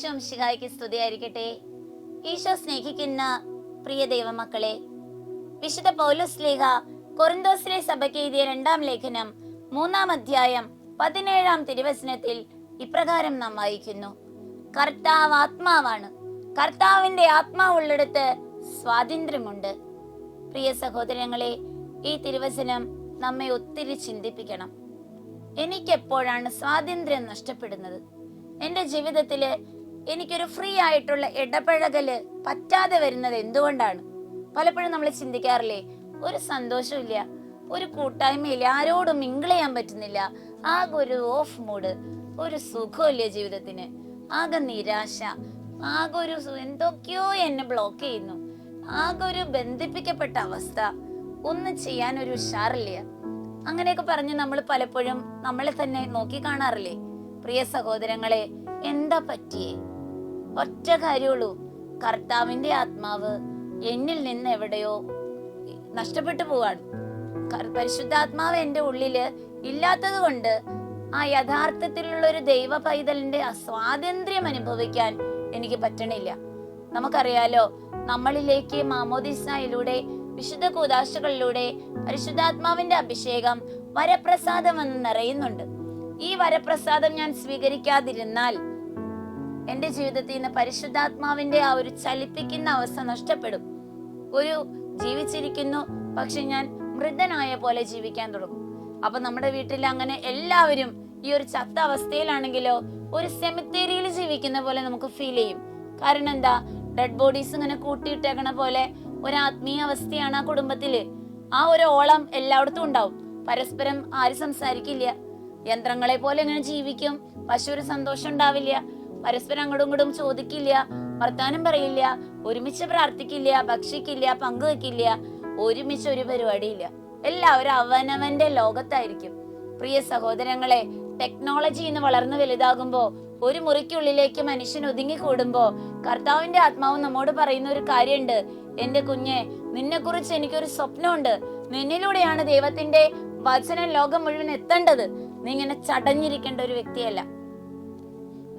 ഈശോ ശിഹായ്ക്ക് സ്തുതിയായിരിക്കട്ടെ. ഈശോ സ്നേഹിക്കുന്ന പ്രിയ ദൈവമക്കളെ വിശുദ്ധ പൗലോസ് ലേഖ കൊറിന്തോസിലെ സഭയ്ക്ക് എഴുതിയ രണ്ടാം ലേഖനം മൂന്നാം അധ്യായം പതിനേഴാം തിരുവചനത്തിൽ ഇപ്രകാരം നാം വായിക്കുന്നു. കർത്താവ് ആത്മാവാണ്. കർത്താവിന്റെ ആത്മാവുള്ളിടത്ത് സ്വാതന്ത്ര്യമുണ്ട്. പ്രിയ സഹോദരങ്ങളെ ഈ തിരുവചനം നമ്മെ ഒത്തിരി ചിന്തിപ്പിക്കണം. എനിക്കെപ്പോഴാണ് സ്വാതന്ത്ര്യം നഷ്ടപ്പെടുന്നത്? എന്റെ ജീവിതത്തിൽ എനിക്കൊരു ഫ്രീ ആയിട്ടുള്ള ഇടപഴകൽ പറ്റാതെ വരുന്നത് എന്തുകൊണ്ടാണ്? പലപ്പോഴും നമ്മൾ ചിന്തിക്കാറില്ലേ ഒരു സന്തോഷമില്ല ഒരു കൂട്ടായ്മയില്ല ആരോടും മിങ്കിൾ ചെയ്യാൻ പറ്റുന്നില്ല ആകെ ഒരു ഓഫ് മൂഡ് ഒരു സുഖമില്ല ജീവിതത്തിന് ആകെ നിരാശ ആകെ ഒരു എന്തൊക്കെയോ എന്നെ ബ്ലോക്ക് ചെയ്യുന്നു ആകെ ഒരു ബന്ധിപ്പിക്കപ്പെട്ട അവസ്ഥ ഒന്നും ചെയ്യാൻ ഒരു ഉഷാറില്ല. അങ്ങനെയൊക്കെ പറഞ്ഞ് നമ്മൾ പലപ്പോഴും നമ്മളെ തന്നെ നോക്കി കാണാറില്ലേ? പ്രിയ സഹോദരങ്ങളെ എന്താ പറ്റിയേ? ഒറ്റ കാര്യമുള്ളൂ. കർത്താവിന്റെ ആത്മാവ് എന്നിൽ നിന്ന് എവിടെയോ നഷ്ടപ്പെട്ടു പോവാണ്. പരിശുദ്ധാത്മാവ് എന്റെ ഉള്ളിൽ ഇല്ലാത്തത് കൊണ്ട് ആ യഥാർത്ഥത്തിലുള്ള ഒരു ദൈവ പൈതലിന്റെ സ്വാതന്ത്ര്യം അനുഭവിക്കാൻ എനിക്ക് പറ്റണില്ല. നമുക്കറിയാലോ നമ്മളിലേക്ക് മാമോദിസായിലൂടെ വിശുദ്ധ കൂതാശകളിലൂടെ പരിശുദ്ധാത്മാവിന്റെ അഭിഷേകം വരപ്രസാദം എന്ന് നിറയുന്നുണ്ട്. ഈ വരപ്രസാദം ഞാൻ സ്വീകരിക്കാതിരുന്നാൽ എന്റെ ജീവിതത്തിൽ നിന്ന് പരിശുദ്ധാത്മാവിന്റെ ആ ഒരു ചലിപ്പിക്കുന്ന അവസ്ഥ നഷ്ടപ്പെടും. ഒരു ജീവിച്ചിരിക്കുന്നു പക്ഷെ ഞാൻ മൃതനായ പോലെ ജീവിക്കാൻ തുടങ്ങും. അപ്പൊ നമ്മുടെ വീട്ടിൽ അങ്ങനെ എല്ലാവരും ഈ ഒരു ചത്ത അവസ്ഥയിലാണെങ്കിലോ ഒരു സെമിത്തേരിയിൽ ജീവിക്കുന്ന പോലെ നമുക്ക് ഫീൽ ചെയ്യും. കാരണം എന്താ? ഡെഡ് ബോഡീസ് ഇങ്ങനെ കൂട്ടിയിട്ടേക്കണ പോലെ ഒരു ആത്മീയ അവസ്ഥയാണ് ആ കുടുംബത്തിൽ ആ ഒരു ഓളം എല്ലായിടത്തും ഉണ്ടാവും. പരസ്പരം ആരും സംസാരിക്കില്ല. യന്ത്രങ്ങളെ പോലെ ഇങ്ങനെ ജീവിക്കും. പശു ഒരു സന്തോഷം ഉണ്ടാവില്ല. പരസ്പരം അങ്ങോട്ടും ഇങ്ങോട്ടും ചോദിക്കില്ല വർത്താനം പറയില്ല ഒരുമിച്ച് പ്രാർത്ഥിക്കില്ല ഭക്ഷിക്കില്ല പങ്കുവെക്കില്ല ഒരുമിച്ച് ഒരു പരിപാടിയില്ല. എല്ലാവരും അവനവന്റെ ലോകത്തായിരിക്കും. പ്രിയ സഹോദരങ്ങളെ ടെക്നോളജി ഇന്ന് വളർന്നു വലുതാകുമ്പോൾ ഒരു മുറിക്കുള്ളിലേക്ക് മനുഷ്യൻ ഒതുങ്ങി കൂടുമ്പോ കർത്താവിന്റെ ആത്മാവ് നമ്മോട് പറയുന്ന ഒരു കാര്യമുണ്ട്. എന്റെ കുഞ്ഞെ നിന്നെക്കുറിച്ച് എനിക്കൊരു സ്വപ്നമുണ്ട്. നിന്നിലൂടെയാണ് ദൈവത്തിന്റെ വചനം ലോകം മുഴുവൻ എത്തേണ്ടത്. നീ ഇങ്ങനെ ചടഞ്ഞിരിക്കേണ്ട ഒരു വ്യക്തിയല്ല.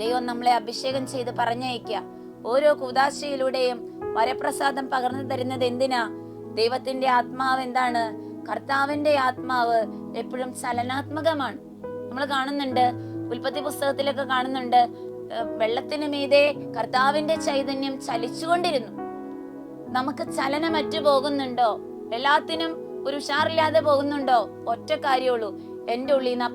ദൈവം നമ്മളെ അഭിഷേകം ചെയ്ത് പറഞ്ഞയക്കുക ഓരോ കൂതാശയിലൂടെയും വരപ്രസാദം പകർന്നു തരുന്നത് എന്തിനാ? ദൈവത്തിന്റെ ആത്മാവ് എന്താണ്? കർത്താവിന്റെ ആത്മാവ് എപ്പോഴും ചലനാത്മകമാണ്. നമ്മൾ കാണുന്നുണ്ട് ഉൽപ്പത്തി പുസ്തകത്തിലൊക്കെ കാണുന്നുണ്ട് വെള്ളത്തിന് മീതെ കർത്താവിന്റെ ചൈതന്യം ചലിച്ചുകൊണ്ടിരുന്നു. നമുക്ക് ചലനം അറ്റു പോകുന്നുണ്ടോ? എല്ലാത്തിനും ഒരു ഉഷാറില്ലാതെ പോകുന്നുണ്ടോ? ഒറ്റ കാര്യമുള്ളൂ എന്റെ ഉള്ളിൽ നിന്ന് ആ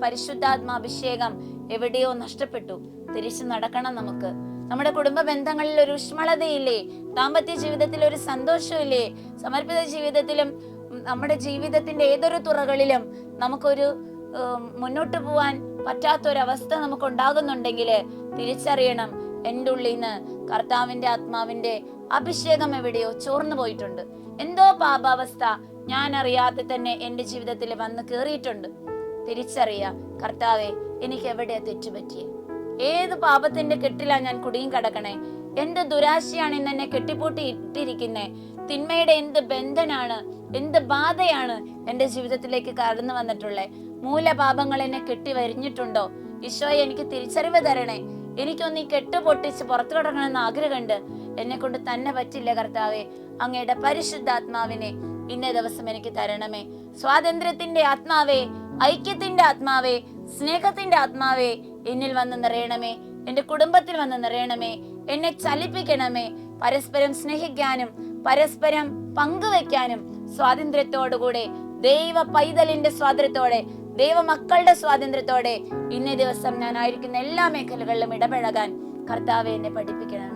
എവിടെയോ നഷ്ടപ്പെട്ടു. തിരിച്ചു നടക്കണം നമുക്ക്. നമ്മുടെ കുടുംബ ബന്ധങ്ങളിൽ ഒരു ഊഷ്മളതയില്ലേ? ദാമ്പത്യ ജീവിതത്തിൽ ഒരു സന്തോഷമില്ലേ? സമർപ്പിത ജീവിതത്തിലും നമ്മുടെ ജീവിതത്തിന്റെ ഏതൊരു തുറകളിലും നമുക്കൊരു മുന്നോട്ട് പോവാൻ പറ്റാത്തൊരവസ്ഥ നമുക്ക് ഉണ്ടാകുന്നുണ്ടെങ്കിൽ തിരിച്ചറിയണം എന്റെ ഉള്ളിൽ നിന്ന് കർത്താവിന്റെ ആത്മാവിന്റെ അഭിഷേകം എവിടെയോ ചോർന്നു പോയിട്ടുണ്ട്. എന്തോ പാപാവസ്ഥ ഞാൻ അറിയാതെ തന്നെ എന്റെ ജീവിതത്തിൽ വന്ന് കേറിയിട്ടുണ്ട്. തിരിച്ചറിയ. കർത്താവെ എനിക്ക് എവിടെയാ തെറ്റുപറ്റിയേ ഏത് പാപത്തിന്റെ കെട്ടിലാ ഞാൻ കുടിയും കടക്കണേ? എന്ത് ദുരാശയാണ് ഇന്ന് എന്നെ കെട്ടിപ്പൂട്ടി ഇട്ടിരിക്കുന്നേ? തിന്മയുടെ എന്ത് ബന്ധനാണ്? എന്ത് ബാധയാണ് എന്റെ ജീവിതത്തിലേക്ക് കടന്നു വന്നിട്ടുള്ളേ? മൂലപാപങ്ങൾ എന്നെ കെട്ടി വരിഞ്ഞിട്ടുണ്ടോ? ഈശോയെ എനിക്ക് തിരിച്ചറിവ് തരണേ. എനിക്കൊന്ന് ഈ കെട്ട് പൊട്ടിച്ച് പുറത്തു കിടക്കണമെന്ന് ആഗ്രഹമുണ്ട്. എന്നെ കൊണ്ട് തന്നെ പറ്റില്ല കർത്താവെ. അങ്ങയുടെ പരിശുദ്ധാത്മാവിനെ ഇന്നേ ദിവസം എനിക്ക് തരണമേ. സ്വാതന്ത്ര്യത്തിന്റെ ആത്മാവേ ഐക്യത്തിന്റെ ആത്മാവേ സ്നേഹത്തിന്റെ ആത്മാവേ എന്നിൽ വന്ന് നിറയണമേ എന്റെ കുടുംബത്തിൽ വന്ന് നിറയണമേ എന്നെ ചലിപ്പിക്കണമേ പരസ്പരം സ്നേഹിക്കാനും പരസ്പരം പങ്കുവെക്കാനും സ്വാതന്ത്ര്യത്തോടുകൂടെ ദൈവ പൈതലിന്റെ സ്വാതന്ത്ര്യത്തോടെ ദൈവ മക്കളുടെ സ്വാതന്ത്ര്യത്തോടെ ഇന്നേ ദിവസം ഞാൻ ആയിരിക്കുന്ന എല്ലാ മേഖലകളിലും ഇടപഴകാൻ കർത്താവെ എന്നെ പഠിപ്പിക്കണം